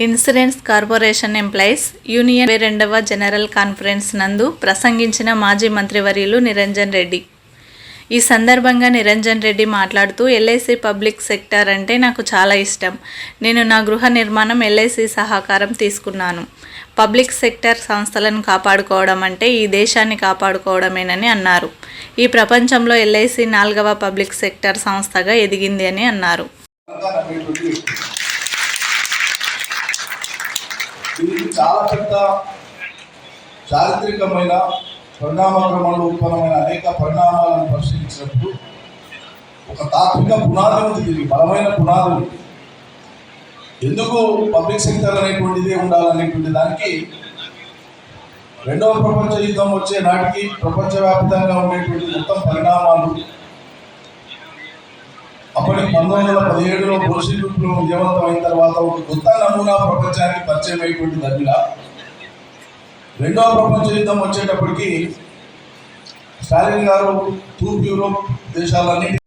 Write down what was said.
Insurance corporation employees union రెండవ general conference నందు ప్రసంగించిన మాజీ మంత్రివర్యులు నిరంజన్ రెడ్డి. ఈ సందర్భంగా నిరంజన్ రెడ్డి మాట్లాడుతూ ఎల్ఐసి పబ్లిక్ సెక్టర్ అంటే నాకు చాలా ఇష్టం. నేను నా గృహ నిర్మాణం ఎల్ఐసి సహకారం తీసుకున్నాను. పబ్లిక్ సెక్టర్ సంస్థలను కాపాడుకోవడం అంటే ఈ దేశాన్ని కాపాడుకోవడమేనని అన్నారు. ఈ ప్రపంచంలో ఎల్ఐసి నాలుగవ పబ్లిక్ సెక్టర్ సంస్థగా ఎదిగింది అని అన్నారు. ఇది చాలా పెద్ద చారిత్రకమైన పరిణామక్రమంలో ఉత్పన్నమైన అనేక పరిణామాలను పరిశీలించినప్పుడు ఒక తాత్విక పునాది ఉంది దీనికి బలమైన పునాది ఉంది. ఎందుకు పబ్లిక్ సెక్టర్ అనేటువంటిదే ఉండాలనేటువంటి దానికి రెండవ ప్రపంచ యుద్ధం వచ్చే నాటికి ప్రపంచవ్యాప్తంగా ఉండేటువంటి మొత్తం పరిణామాలు పంతొమ్మిది వందల పదిహేడులో బోషి విప్లవం విజయవంతమైన తర్వాత ఒక కొత్త నమూనా ప్రపంచానికి పరిచయం అయినటువంటి దగ్గర రెండవ ప్రపంచ యుద్ధం వచ్చేటప్పటికి స్టాలిన్ గారు తూర్పు యూరోప్ దేశాలన్నింటి